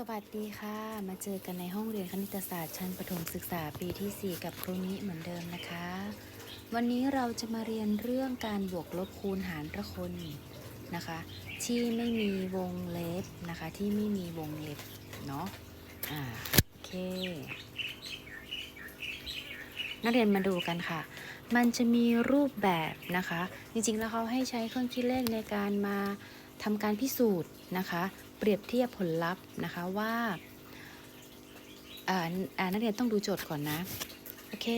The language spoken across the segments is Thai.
สวัสดีค่ะ มาเจอกันในห้องเรียนคณิตศาสตร์ชั้นประถมศึกษาปีที่ 4 กับครูนี้เหมือนเดิมนะคะ วันนี้เราจะมาเรียนเรื่องการบวกลบคูณหารละคนนะคะ ที่ไม่มีวงเล็บนะคะ ที่ไม่มีวงเล็บเนาะอ่าโอเค นักเรียนมาดูกันค่ะ มันจะมีรูปแบบนะคะ จริงๆแล้วเขาให้ใช้เครื่องคิดเลขในการมาทำการพิสูจน์นะคะ เปรียบเทียบผลลัพธ์นะคะว่าอา่านักเรียนต้องดูโจทย์ก่อนนะ โอเค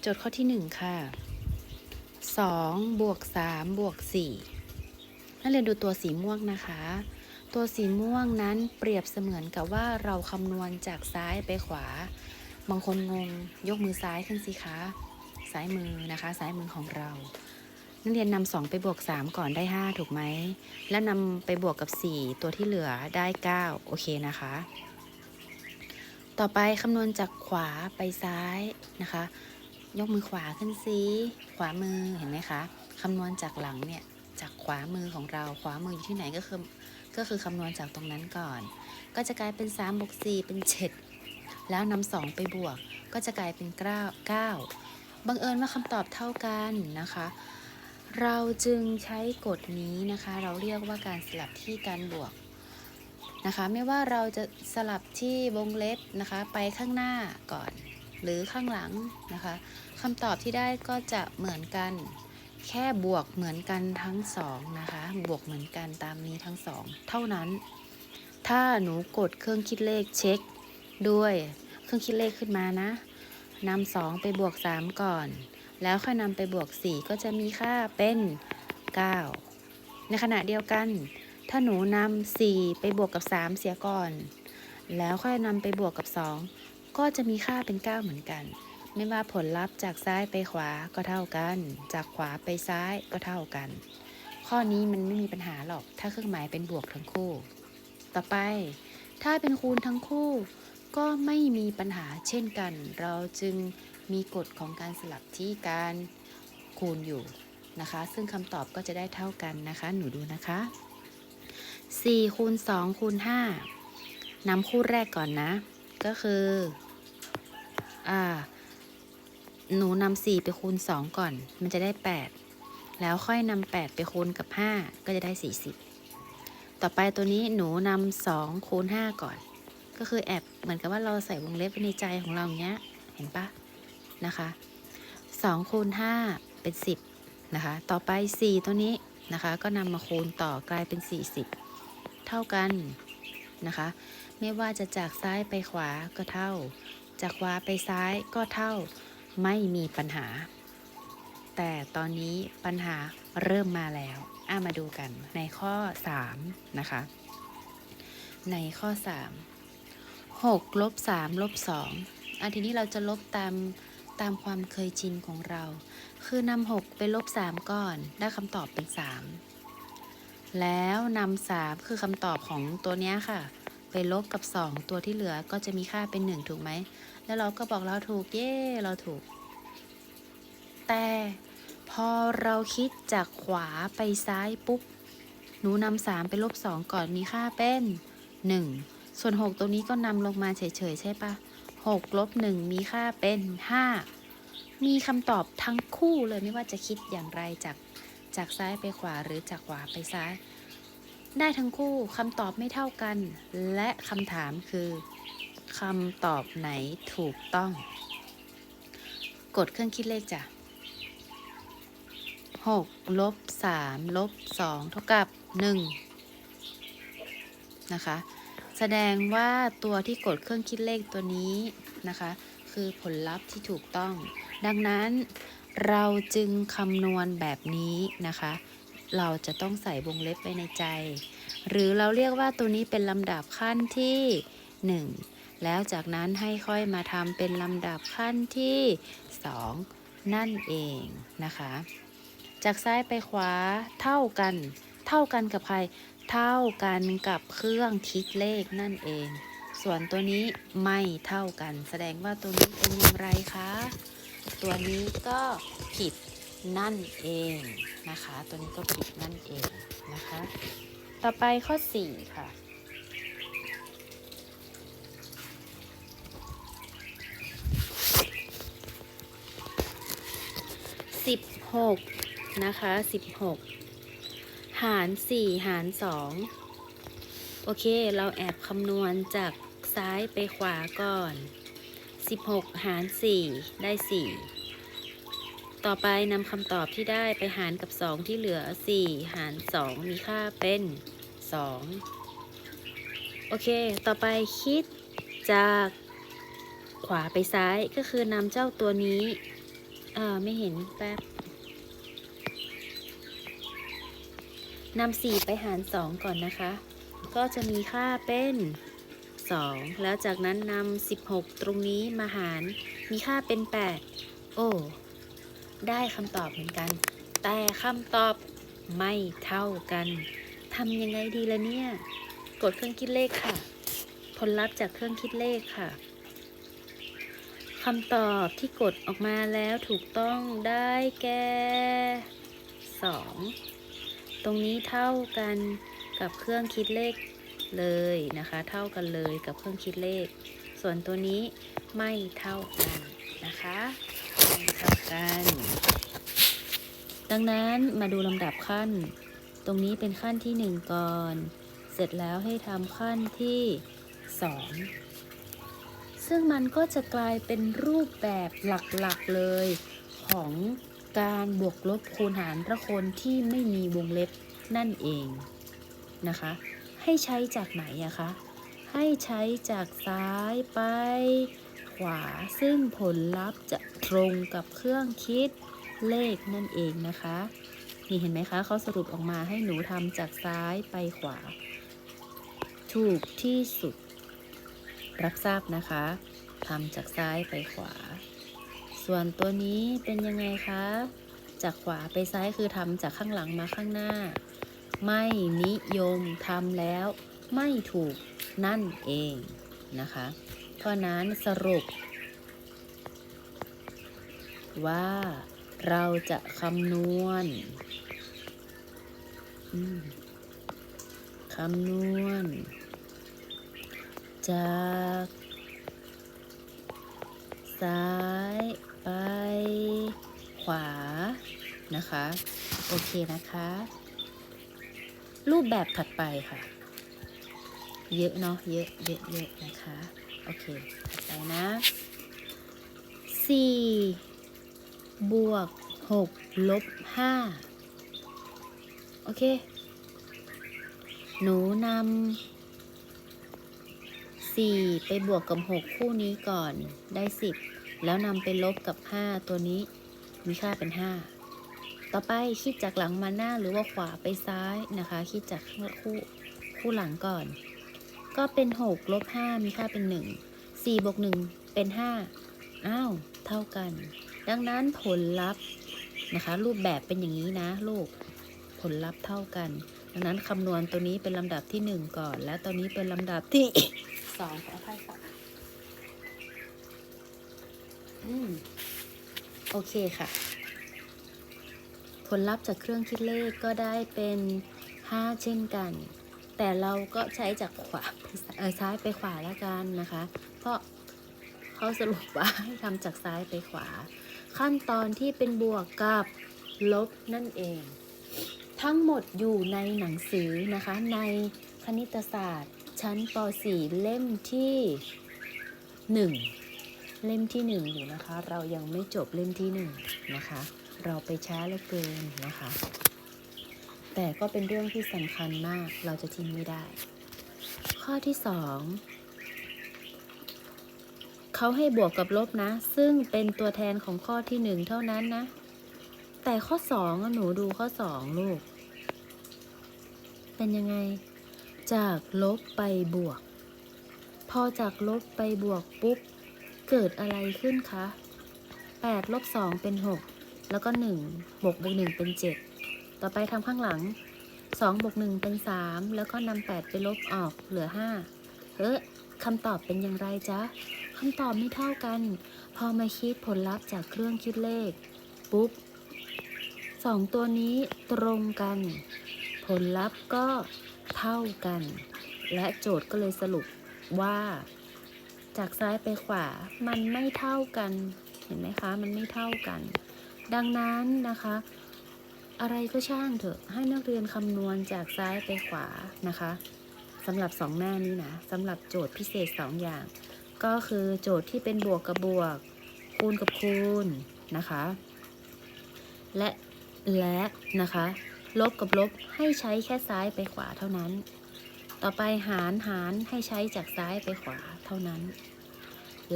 โจทย์ข้อที่ 1 ค่ะ2บวก3บวก4นักเรียนดูตัวสีม่วงนะคะ ตัวสีม่วงนั้นเปรียบเสมือนกับว่าเราคำนวณจากซ้ายไปขวา บางคนงงยกมือซ้ายขึ้นสิคะ ซ้ายมือนะคะ ซ้ายมือของเรา นักเรียนนำสองไปบวก 3 ก่อนได้ 5 ถูกไหม และนำไปบวกกับ 4 ตัวที่เหลือได้ 9 โอเคนะคะ ต่อไปคำนวณจากขวาไปซ้ายนะคะ ยกมือขวาขึ้นซิขวามือเห็นไหมคะคำนวณจากหลังเนี่ยจากขวามือของเราขวามืออยู่ที่ไหนก็คือก็คือคำนวณจากตรงนั้นก่อน ก็จะกลายเป็น3บวก4เป็น 7 แล้วนำสองไปบวก ก็จะกลายเป็น 9 9บังเอิญว่าคำตอบเท่ากันนะคะ เราจึงใช้กฎนี้นะคะ เราเรียกว่าการสลับที่การบวกนะคะ ไม่ว่าเราจะสลับที่วงเล็บนะคะ ไปข้างหน้าก่อน หรือข้างหลังนะคะคำตอบที่ได้ก็จะเหมือนกัน แค่บวกเหมือนกันทั้งสองนะคะ บวกเหมือนกันตามนี้ทั้งสองเท่านั้น ถ้าหนูกดเครื่องคิดเลขเช็คด้วยเครื่องคิดเลขขึ้นมานะนำสองไปบวก3ก่อน แล้วค่อยนำไปบวก 4 ก็จะมีค่าเป็น 9 ในขณะเดียวกัน ถ้าหนูนำ4ไปบวกกับ 3 เสียก่อน แล้วค่อยนำไปบวกกับ 2 ก็จะมีค่าเป็น 9 เหมือนกัน ไม่ว่าผลลัพธ์จากซ้ายไปขวาก็เท่ากัน จากขวาไปซ้ายก็เท่ากัน ข้อนี้มันไม่มีปัญหาหรอก ถ้าเครื่องหมายเป็นบวกทั้งคู่ ต่อไป ถ้าเป็นคูณทั้งคู่ ก็ไม่มีปัญหาเช่นกัน เราจึง มีกฎของการสลับที่การคูณอยู่นะคะ ซึ่งคำตอบก็จะได้เท่ากันนะคะ หนูดูนะคะ 4คูณ2คูณ5นำคู่แรกก่อนนะ ก็คืออ่าหนูนำ4ไปคูณ 2 ก่อน มันจะได้ 8 แล้วค่อยนำ8ไปคูณกับ 5 ก็จะได้ 40 ต่อไปตัวนี้หนูนำ2คูณ 5 ก่อน ก็คือแอบเหมือนกับว่าเราใส่วงเล็บไว้ในใจของเราเงี้ย เห็นปะ นะคะ2คูณ5เป็น 10นะคะ ต่อไป 4 ตัวนี้นะคะ ก็นำมาคูณต่อกลายเป็น 40 เท่ากันนะคะ ไม่ว่าจะจากซ้ายไปขวาก็เท่า จากขวาไปซ้ายก็เท่า ไม่มีปัญหา แต่ตอนนี้ปัญหาเริ่มมาแล้วอะมาดูกันในข้อ 3 นะคะ ในข้อ 3 6ลบ3ลบ2อันทีนี้เราจะลบตาม ตามความเคยชินของเรา คือนำ6ไปลบ3ก่อน ได้คำตอบเป็น3แล้วนำ3คือคำตอบของตัวนี้ค่ะ ไปลบกับ2ตัวที่เหลือก็จะมีค่าเป็น1ถูกไหม แล้วเราก็บอกเราถูก เย้เราถูก แต่พอเราคิดจากขวาไปซ้ายปุ๊บ หนูนำ3ไปลบ2ก่อนมีค่าเป็น1ส่วน6ตรงนี้ก็นำลงมาเฉยๆใช่ปะ 6ลบ1มีค่าเป็น 5 มีคำตอบทั้งคู่เลยไม่ว่าจะคิดอย่างไรจากจากซ้ายไปขวาหรือจากขวาไปซ้าย ได้ทั้งคู่คำตอบไม่เท่ากัน และคำถามคือคำตอบไหนถูกต้อง กดเครื่องคิดเลขจ้ะ6ลบ3ลบ2เท่ากับ 1 นะคะ แสดงว่าตัวที่กดเครื่องคิดเลขตัวนี้ นะคะ คือผลลัพธ์ที่ถูกต้อง ดังนั้นเราจึงคำนวณแบบนี้นะคะ เราจะต้องใส่วงเล็บไว้ในใจ หรือเราเรียกว่าตัวนี้เป็นลำดับขั้นที่ 1 แล้วจากนั้นให้ค่อยมาทำเป็นลำดับขั้นที่ 2 นั่นเองนะคะ จากซ้ายไปขวาเท่ากัน เท่ากันกับใคร เท่ากันกับเครื่องคิดเลขนั่นเอง ส่วนตัวนี้ไม่เท่ากัน แสดงว่าตัวนี้เป็นอย่างไรคะ ตัวนี้ก็ผิดนั่นเองนะคะ ตัวนี้ก็ผิดนั่นเองนะคะ ต่อไปข้อ 4 ค่ะ สิบหกนะคะสิบหกหารสี่หารสองโอเค เราแอบคำนวณจาก ซ้ายไปขวาก่อน 16 หาร 4 ได้ 4 ต่อไปนำคำตอบที่ได้ไปหารกับ 2 ที่เหลือ 4 หาร 2 มีค่าเป็น 2 โอเค ต่อไปคิดจากขวาไปซ้ายก็คือนำเจ้าตัวนี้ เอ่อไม่เห็นแป๊บนำสี่ไปหารสองก่อนนะคะ ก็จะมีค่าเป็น องแล้วจากนั้นนำสิบหกตรงนี้มาหาร มีค่าเป็นแปดโอ้ ได้คำตอบเหมือนกัน แต่คำตอบไม่เท่ากันทำยังไงดีละเนี่ย กดเครื่องคิดเลขค่ะ ผลลัพธ์จากเครื่องคิดเลขค่ะคำตอบที่กดออกมาแล้วถูกต้องได้แก่ 2 ตรงนี้เท่ากันกับเครื่องคิดเลข เลยนะคะ เท่ากันเลยกับเครื่องคิดเลข ส่วนตัวนี้ไม่เท่ากันนะคะไม่เท่ากัน ดังนั้นมาดูลำดับขั้น ตรงนี้เป็นขั้นที่ 1 ก่อน เสร็จแล้วให้ทำขั้นที่ 2 ซึ่งมันก็จะกลายเป็นรูปแบบหลักๆเลยของการบวกลบคูณหารระคนที่ไม่มีวงเล็บนั่นเองนะคะ ให้ใช้จากไหนอะคะ ให้ใช้จากซ้ายไป ขวาซึ่งผลลัพธ์จะตรงกับเครื่องคิดเลขนั่นเองนะคะ นี่เห็นไหมคะเขาสรุปออกมาให้หนูทำจากซ้ายไปขวา ถูกที่สุด รับทราบนะคะทำจากซ้ายไปขวา ส่วนตัวนี้เป็นยังไงคะ จากขวาไปซ้ายคือทำจากข้างหลังมาข้างหน้า ไม่นิยมทำแล้วไม่ถูกนั่นเองนะคะ เพราะนั้นสรุป ว่าเราจะคำนวณคำนวณ จากซ้ายไปขวานะคะ โอเคนะคะ รูปแบบถัดไปค่ะ เยอะเนาะเยอะเยอะเยอะนะคะ โอเคถัดไปนะสี่บวกหกลบห้าโอเค หนูนำ4ไปบวกกับ6คู่นี้ก่อนได้10แล้วนำไปลบกับ5ตัวนี้มีค่าเป็น5 ต่อไปคิดจากหลังมาหน้าหรือว่าขวาไปซ้ายนะคะ คิดจากคู่คู่หลังก่อน ก็เป็น6ลบ5มีค่าเป็น 1 4บวก1เป็น 5 อ้าว เท่ากัน ดังนั้นผลลัพธ์นะคะ รูปแบบเป็นอย่างนี้นะลูกผลลัพธ์เท่ากัน ดังนั้นคำนวณตัวนี้เป็นลำดับที่ 1 ก่อน และตัวนี้เป็นลำดับที่สองขออภัยค่ะอืมโอเคค่ะ ลลัพธ์จากเครื่องคิดเลขก็ได้เป็น 5 เช่นกัน แต่เราก็ใช้จากขวาเออซ้ายไปขวาแล้วกันนะคะ เพราะเขาสรุปว่าให้ทำจากซ้ายไปขวา ขั้นตอนที่เป็นบวกกับลบนั่นเอง ทั้งหมดอยู่ในหนังสือนะคะ ในคณิตศาสตร์ ชั้นป .4 เล่มที่ 1 เล่มที่ 1 อยู่นะคะ เรายังไม่จบเล่มที่ 1 นะคะ เราไปช้าเหลือเกินนะคะ แต่ก็เป็นเรื่องที่สำคัญมากเราจะทิ้งไม่ได้ ข้อที่2เขาให้บวกกับลบนะ ซึ่งเป็นตัวแทนของข้อที่1เท่านั้นนะ แต่ข้อ2อะหนูดูข้อ2ลูก เป็นยังไง จากลบไปบวก พอจากลบไปบวกปุ๊บ เกิดอะไรขึ้นคะ8ลบ2เป็น 6 แล้วก็1บวกบวก1เป็น 7 ต่อไปทำข้างหลัง2บวก1เป็น 3 แล้วก็นำ8ไปลบออกเหลือ 5เออคำตอบเป็นอย่างไรจ๊ะคำตอบไม่เท่ากัน พอมาคิดผลลัพธ์จากเครื่องคิดเลข ปุ๊บสองตัวนี้ตรงกัน ผลลัพธ์ก็เท่ากัน และโจทย์ก็เลยสรุปว่า จากซ้ายไปขวามันไม่เท่ากัน เห็นไหมคะ มันไม่เท่ากัน ดังนั้นนะคะ อะไรก็ช่างเถอะให้นักเรียนคำนวณจากซ้ายไปขวานะคะสำหรับสองหน้านี้นะสำหรับโจทย์พิเศษสองอย่าง ก็คือโจทย์ที่เป็นบวกกับบวก คูณกับคูณนะคะ และและนะคะ ลบกับลบให้ใช้แค่ซ้ายไปขวาเท่านั้น ต่อไปหารหารให้ใช้จากซ้ายไปขวาเท่านั้น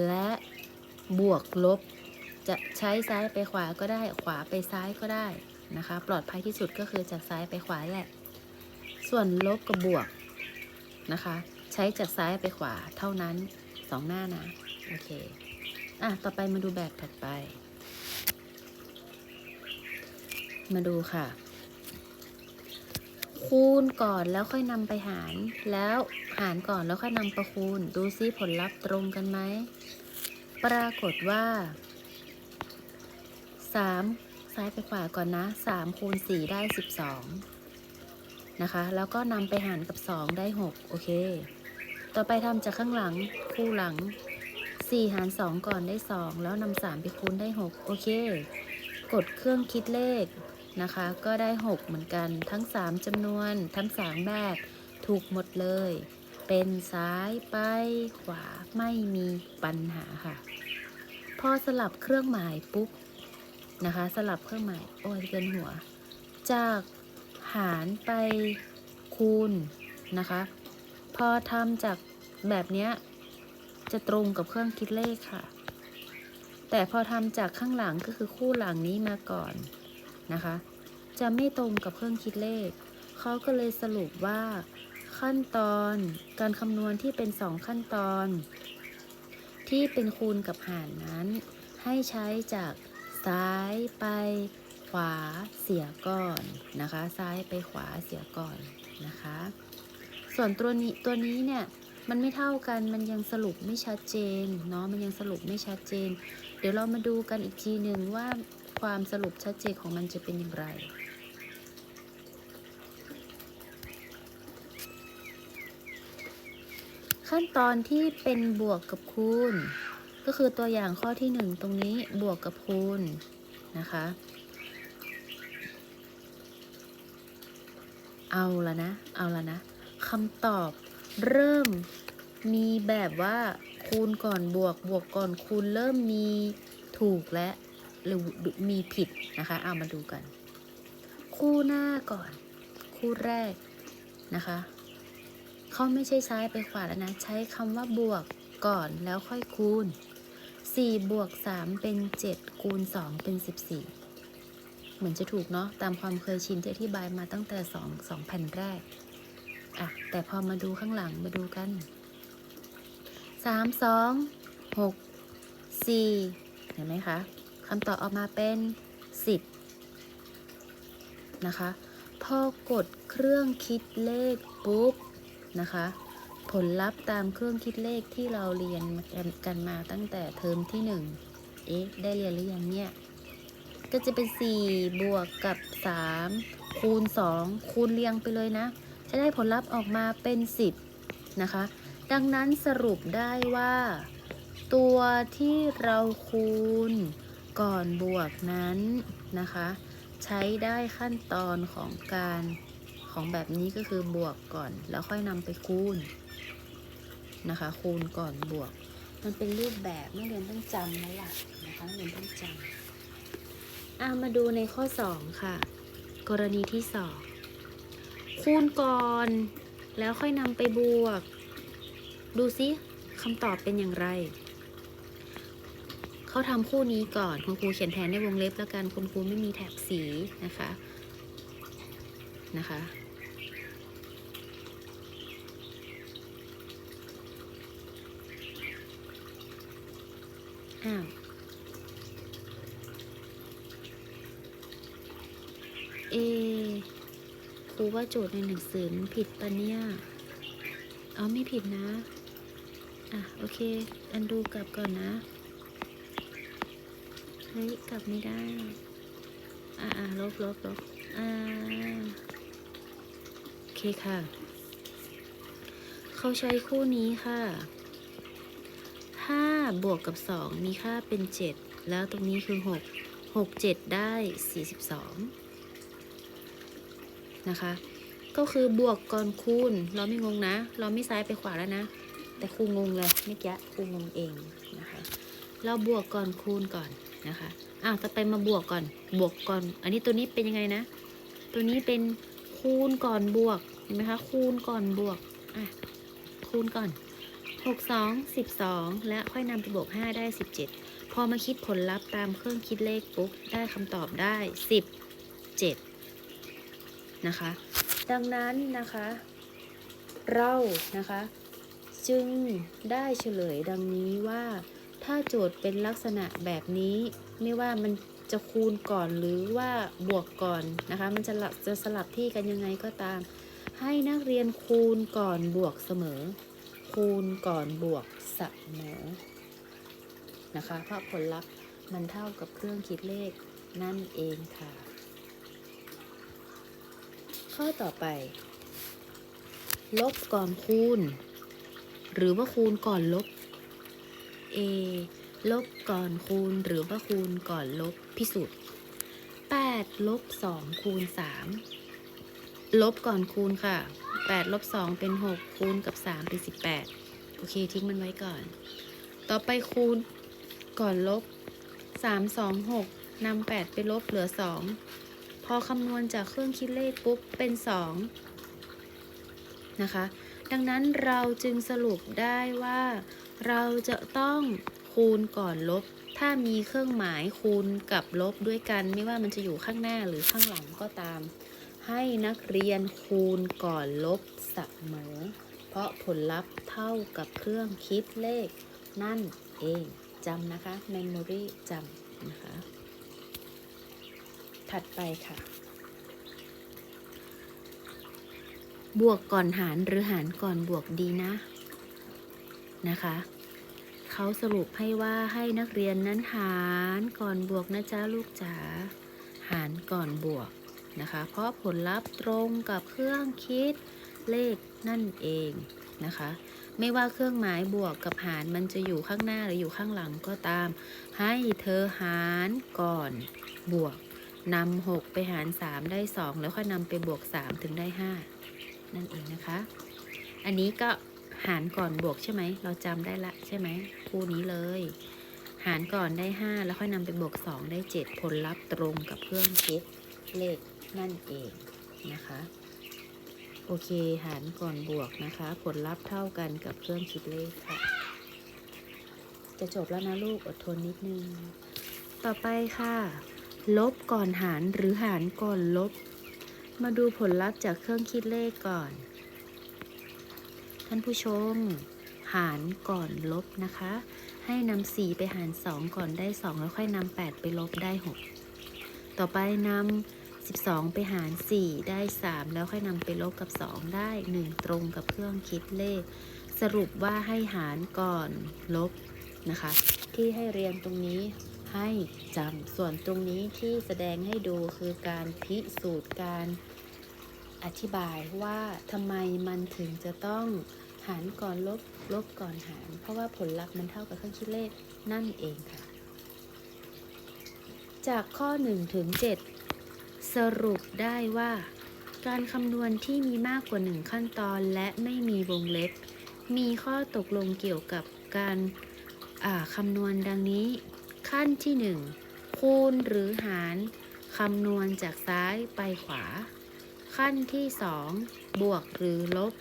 และบวกลบ จะใช้ซ้ายไปขวาก็ได้ ขวาไปซ้ายก็ได้นะคะ ปลอดภัยที่สุดก็คือจากซ้ายไปขวาแหละ ส่วนลบกับบวกนะคะ ใช้จากซ้ายไปขวาเท่านั้นสองหน้านะโอเคอะต่อไปมาดูแบบถัดไป มาดูค่ะ คูณก่อนแล้วค่อยนำไปหาร แล้วหารก่อนแล้วค่อยนำไปคูณ ดูซิผลลัพธ์ตรงกันไหม ปรากฏว่า 3 ซ้ายไปขวาก่อนนะ 3 คูณ 4 ได้ 12 นะคะ แล้วก็นำไปหารกับ 2 ได้ 6 โอเค ต่อไปทำจากข้างหลัง คู่หลัง 4 หาร 2 ก่อนได้ 2 แล้วนำ3ไปคูณได้ 6 โอเค กดเครื่องคิดเลขนะคะ ก็ได้ 6 เหมือนกันทั้ง 3จำนวนทั้ง 3 แบบถูกหมดเลย เป็นซ้ายไปขวาไม่มีปัญหาค่ะ พอสลับเครื่องหมายปุ๊บ นะคะ สลับเครื่องหมายโอ้ยเกินหัว จากหารไปคูณนะคะ พอทำจากแบบนี้จะตรงกับเครื่องคิดเลขค่ะ แต่พอทำจากข้างหลังก็คือคู่หลังนี้มาก่อนนะคะ จะไม่ตรงกับเครื่องคิดเลข เขาก็เลยสรุปว่าขั้นตอนการคำนวณที่เป็นสองขั้นตอน ที่เป็นคูณกับหารนั้น ให้ใช้จาก ซ้ายไปขวาเสียก่อนนะคะ ซ้ายไปขวาเสียก่อนนะคะ ส่วนตัวนี้ตัวนี้เนี่ยมันไม่เท่ากันมันยังสรุปไม่ชัดเจนเนาะมันยังสรุปไม่ชัดเจน เดี๋ยวเรามาดูกันอีกทีหนึ่งว่าความสรุปชัดเจนของมันจะเป็นอย่างไรขั้นตอนที่เป็นบวกกับคูณ ก็คือตัวอย่างข้อที่หนึ่งตรงนี้บวกกับคูณนะคะ เอาละนะ เอาละนะคำตอบเริ่มมีแบบว่าคูณก่อนบวกบวกก่อนคูณเริ่มมีถูกและหรือมีผิดนะคะ เอามาดูกัน คู่หน้าก่อน คู่แรกนะคะเขาไม่ใช่ซ้ายไปขวาแล้วนะ ใช้คำว่าบวกก่อนแล้วค่อยคูณ 4บวก3เป็น 7 คูณ 2 เป็น 14 เหมือนจะถูกเนาะตามความเคยชินที่อธิบายมาตั้งแต่ 2 2แผ่นแรก อะ แต่พอมาดูข้างหลังมาดูกัน 3 2 6 4 เห็นไหมคะคำตอบออกมาเป็น 10 นะคะ พอกดเครื่องคิดเลขปุ๊บ นะคะ ผลลัพธ์ตามเครื่องคิดเลขที่เราเรียนกันมาตั้งแต่เทอมที่ 1 เอ๊ะ ได้เรียนหรือยังเนี่ย ก็จะเป็น 4 บวกกับ 3 คูณ 2 คูณเรียงไปเลยนะ จะได้ผลลัพธ์ออกมาเป็น 10 นะคะ ดังนั้นสรุปได้ว่า ตัวที่เราคูณก่อนบวกนั้นนะคะ ใช้ได้ขั้นตอนของการของแบบนี้ก็คือบวกก่อนแล้วค่อยนำไปคูณ นะคะ คูณก่อนบวก มันเป็นรูปแบบนักเรียนต้องจำแล้วล่ะนะคะนักเรียนต้องจำอะมาดูในข้อ 2 ค่ะ กรณีที่ 2 คูณก่อน แล้วค่อยนำไปบวก ดูซิคำตอบเป็นอย่างไรเขาทำคู่นี้ก่อนคุณครูเขียนแทนในวงเล็บแล้วกันคุณครูไม่มีแถบสีนะคะนะคะ อ้าวเอครูว่าโจทย์ในหนังสือมันผิดปะเนี่ยเอาไม่ผิดนะ อะ โอเค อันดูกลับก่อนนะ เฮ้ย กลับไม่ได้ อ่าอ่าลบลบลบอ่า โอเคค่ะ เขาใช้คู่นี้ค่ะ5 บวกกับ 2 มีค่าเป็น 7 แล้วตรงนี้คือ 6 6 7 ได้ 42 นะคะ ก็คือบวกก่อนคูณ เราไม่งงนะ เราไม่ซ้ายไปขวาแล้วนะ แต่ครูงงเลยเมื่อกี้ครูงงเองนะคะ เราบวกก่อนคูณก่อนนะคะอ้าวต่อไปมาบวกก่อน บวกก่อน อันนี้ตัวนี้เป็นยังไงนะ ตัวนี้เป็นคูณก่อนบวก เห็นไหมคะ คูณก่อนบวก อะ คูณก่อน 6 2 12 และค่อยนำไปบวก 5 ได้ 17 พอมาคิดผลลัพธ์ตามเครื่องคิดเลขปุ๊บได้คำตอบได้ 17 นะคะ ดังนั้นนะคะ เรานะคะ จึงได้เฉลยดังนี้ว่า ถ้าโจทย์เป็นลักษณะแบบนี้ ไม่ว่ามันจะคูณก่อนหรือว่าบวกก่อนนะคะ มันจะละจะสลับที่กันยังไงก็ตาม ให้นักเรียนคูณก่อนบวกเสมอ คูณก่อนบวกเสมอนะคะเพราะผลลัพธ์มันเท่ากับเครื่องคิดเลขนั่นเองค่ะ ข้อต่อไป ลบก่อนคูณ หรือว่าคูณก่อนลบ A ลบก่อนคูณหรือว่าคูณก่อนลบพิสูจน์8ลบ2คูณ3ลบก่อนคูณค่ะ 8ลบ2เป็น 6 คูณกับ 3 เป็น 18 โอเค ทิ้งมันไว้ก่อน ต่อไปคูณก่อนลบ 3 2 6นำ8ไปลบเหลือ 2 พอคำนวณจากเครื่องคิดเลขปุ๊บเป็น 2 นะคะ ดังนั้นเราจึงสรุปได้ว่า เราจะต้องคูณก่อนลบ ถ้ามีเครื่องหมายคูณกับลบด้วยกัน ไม่ว่ามันจะอยู่ข้างหน้าหรือข้างหลังก็ตาม ให้นักเรียนคูณก่อนลบเสมอ เพราะผลลัพธ์เท่ากับเครื่องคิดเลข นั่นเองจำนะคะ memory จำนะคะ ถัดไปค่ะ บวกก่อนหารหรือหารก่อนบวกดีนะ นะคะเขาสรุปให้ว่าให้นักเรียนนั้นหารก่อนบวกนะจ๊ะลูกจ๋าหารก่อนบวก นะคะ เพราะผลลัพธ์ตรงกับเครื่องคิดเลขนั่นเองนะคะ ไม่ว่าเครื่องหมายบวกกับหารมันจะอยู่ข้างหน้าหรืออยู่ข้างหลังก็ตาม ให้เธอหารก่อนบวกนำ6ไปหาร 3 ได้ 2 แล้วค่อยนำไปบวก 3 ถึงได้ 5 นั่นเองนะคะ อันนี้ก็หารก่อนบวกใช่ไหม เราจำได้ละใช่ไหมคู่นี้เลย หารก่อนได้ 5 แล้วค่อยนำไปบวก 2 ได้ 7 ผลลัพธ์ตรงกับเครื่องคิดเลข นั่นเองนะคะ โอเคหารก่อนบวกนะคะ ผลลัพธ์เท่ากันกับเครื่องคิดเลขค่ะ จะจบแล้วนะลูกอดทนนิดนึง ต่อไปค่ะ ลบก่อนหารหรือหารก่อนลบ มาดูผลลัพธ์จากเครื่องคิดเลขก่อน ท่านผู้ชม หารก่อนลบนะคะ ให้นำ4ไปหาร 2 ก่อนได้ 2 แล้วค่อยนำ8ไปลบได้ 6 ต่อไปนำ 12 ไปหาร 4 ได้ 3 แล้วค่อยนำไปลบกับ 2 ได้ 1 ตรงกับเครื่องคิดเลข สรุปว่าให้หารก่อนลบนะคะ ที่ให้เรียนตรงนี้ให้จำส่วนตรงนี้ที่แสดงให้ดูคือการพิสูจน์การอธิบายว่าทำไมมันถึงจะต้องหารก่อนลบลบก่อนหาร เพราะว่าผลลัพธ์มันเท่ากับเครื่องคิดเลขนั่นเองค่ะ จากข้อ 1 ถึง 7 สรุปได้ว่า การคำนวณที่มีมากกว่า 1 ขั้นตอนและไม่มีวงเล็บ มีข้อตกลงเกี่ยวกับการาคำนวณดังนี้ ขั้นที่ 1 คูณหรือหารคำนวณจากซ้ายไปขวา ขั้นที่ 2 บวกหรือลบ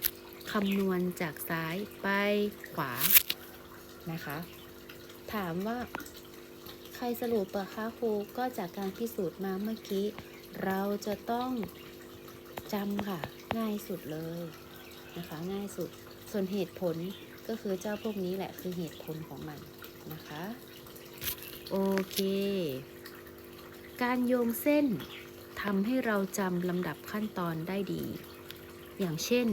คำนวณจากซ้ายไปขวานะคะ ถามว่าใครสรุปปะคะครูก็จากการพิสูจน์มาเมื่อกี้ เราจะต้องจำค่ะ ง่ายสุดเลยนะคะ ง่ายสุด ส่วนเหตุผลก็คือเจ้าพวกนี้แหละคือเหตุผลของมันนะคะ โอเค การโยงเส้นทำให้เราจำลำดับขั้นตอนได้ดี อย่างเช่น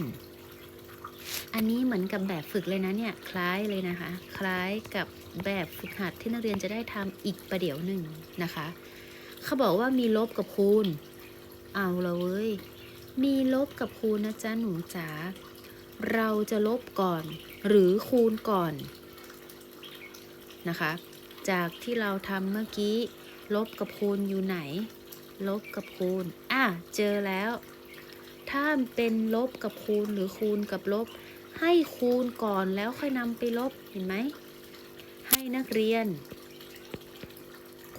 อันนี้เหมือนกับแบบฝึกเลยนะเนี่ย คล้ายเลยนะคะ คล้ายกับแบบฝึกหัดที่นักเรียนจะได้ทำอีกประเดี๋ยวหนึ่งนะคะ เขาบอกว่ามีลบกับคูณ เอาละเว้ย มีลบกับคูณนะจ๊ะหนูจ๋า เราจะลบก่อน หรือคูณก่อนนะคะ จากที่เราทำเมื่อกี้ ลบกับคูณอยู่ไหน ลบกับคูณ อะ เจอแล้ว ถ้าเป็นลบกับคูณหรือคูณกับลบ ให้คูณก่อนแล้วค่อยนำไปลบ เห็นไหม ให้นักเรียน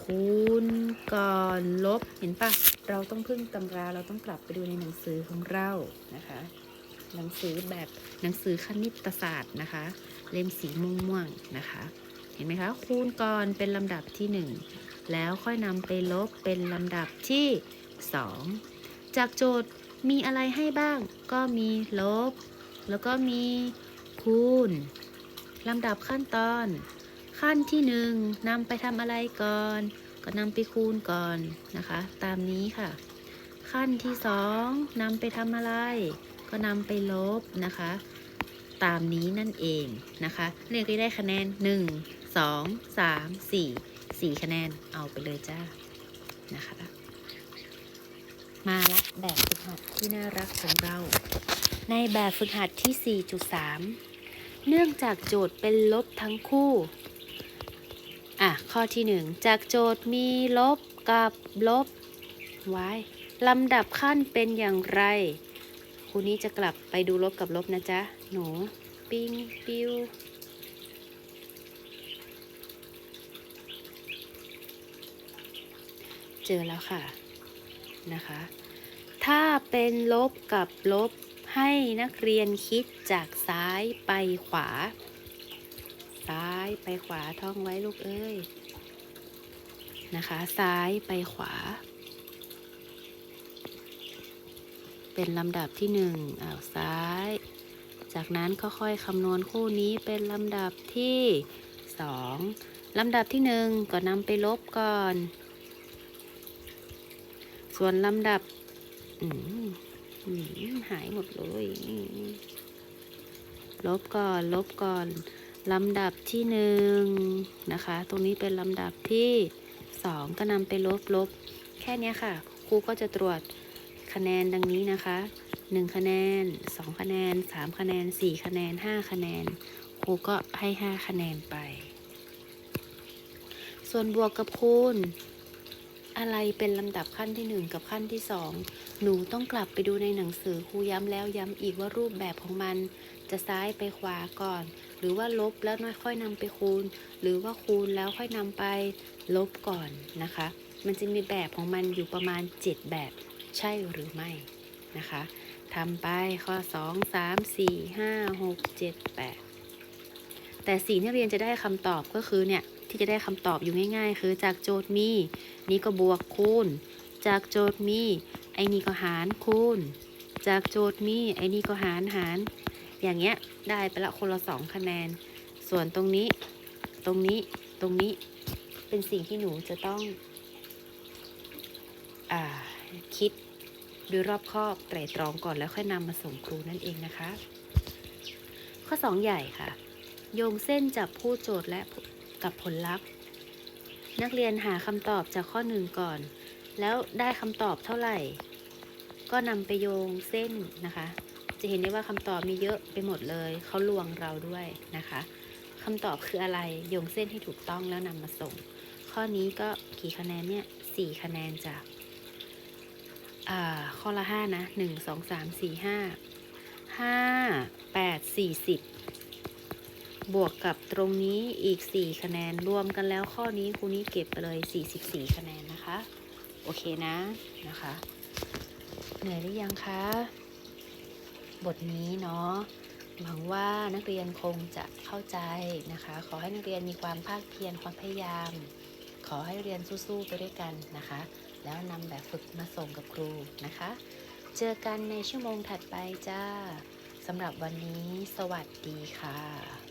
คูณก่อนลบเห็นปะเราต้องพึ่งตำราเราต้องกลับไปดูในหนังสือของเรานะคะ หนังสือแบบหนังสือคณิตศาสตร์นะคะ เล่มสีม่วงๆนะคะ เห็นไหมคะคูณก่อนเป็นลำดับที่ 1 แล้วค่อยนำไปลบเป็นลำดับที่ 2 จากโจทย์มีอะไรให้บ้าง ก็มีลบ แล้วก็มีคูณลำดับขั้นตอน ขั้นที่1นำไปทำอะไรก่อน ก็นำไปคูณก่อนนะคะ ตามนี้ค่ะ ขั้นที่2นำไปทำอะไร ก็นำไปลบนะคะ ตามนี้นั่นเองนะคะเรียกได้คะแนน 1 2 3 4 4 คะแนนเอาไปเลยจ้านะคะ มาละแบบฝึกหัดที่น่ารักของเรา ในแบบฝึกหัดที่ 4.3 เนื่องจากโจทย์เป็นลบทั้งคู่ อะ ข้อที่ 1 จากโจทย์มีลบกับลบไว้ลำดับขั้นเป็นอย่างไรครูนี้จะกลับไปดูลบกับลบนะจ๊ะ หนู ปิ้ง ปิ้วเจอแล้วค่ะนะคะ ถ้าเป็นลบกับลบให้นักเรียนคิดจากซ้ายไปขวา ซ้ายไปขวาท่องไว้ลูกเอ้ยนะคะ ซ้ายไปขวา เป็นลำดับที่หนึ่งอ้าวซ้าย จากนั้นค่อยๆคำนวณคู่นี้เป็นลำดับที่สองลำดับที่หนึ่งก็นำไปลบก่อน ส่วนลำดับอืมอืมหายหมดเลย ลบก่อน ลบก่อน ลำดับที่หนึ่งนะคะ ตรงนี้เป็นลำดับที่สองก็นำไปลบลบแค่นี้ค่ะ ครูก็จะตรวจคะแนนดังนี้นะคะ1คะแนน2คะแนน3คะแนน4คะแนน5คะแนน ครูก็ให้5คะแนนไป ส่วนบวกกับคูณ อะไรเป็นลำดับขั้นที่1กับขั้นที่2หนูต้องกลับไปดูในหนังสือครูย้ำแล้วย้ำอีกว่ารูปแบบของมันจะซ้ายไปขวาก่อน รือว่าลบแล้วค่อยนำไปคูณ หรือว่าคูณแล้วค่อยนำไปลบก่อนนะคะ มันจะมีแบบของมันอยู่ประมาณ 7 แบบใช่หรือไม่นะคะทำไปข้อ 2 3 4 5 6 7 8 แต่สิ่งที่เรียนจะได้คำตอบก็คือเนี่ย ที่จะได้คำตอบอยู่ง่าย ๆ คือจากโจทย์มี นี่ก็บวกคูณ จากโจทย์มี ไอ้นี่ก็หารคูณ จากโจทย์มี ไอ้นี่ก็หารหาร อย่างเงี้ยได้ไปละคนละสองคะแนน ส่วนตรงนี้ตรงนี้ตรงนี้เป็นสิ่งที่หนูจะต้องอคิดดยรอบคอบไตร่ตรองก่อนแล้วค่อยนำมาส่งครูนั่นเองนะคะ ข้อ 2 ใหญ่ค่ะ โยงเส้นจับคู่โจทย์และกับผลลัพธ์ นักเรียนหาคำตอบจากข้อ1ก่อน แล้วได้คำตอบเท่าไหร่ ก็นำไปโยงเส้นนะคะ จะเห็นได้ว่าคำตอบมีเยอะไปหมดเลย เขาลวงเราด้วยนะคะคำตอบคืออะไรโยงเส้นให้ถูกต้องแล้วนำมาส่ง ข้อนี้ก็กี่คะแนนเนี่ยสี่คะแนนจากข้อละห้านะหนึ่งสองสามสี่ห้าห้าแปดสี่สิบบวกกับตรงนี้อีกสี่คะแนนรวมกันแล้วข้อนี้ครูนี้เก็บไปเลยสี่สิบสี่คะแนนนะคะ โอเคนะนะคะ เหนื่อยหรือยังคะ บทนี้เนาะหวังว่านักเรียนคงจะเข้าใจนะคะ ขอให้นักเรียนมีความภาคเพียรความพยายาม ขอให้เรียนสู้ๆไปด้วยกันนะคะ แล้วนำแบบฝึกมาส่งกับครูนะคะ เจอกันในชั่วโมงถัดไปจ้าสำหรับวันนี้สวัสดีค่ะ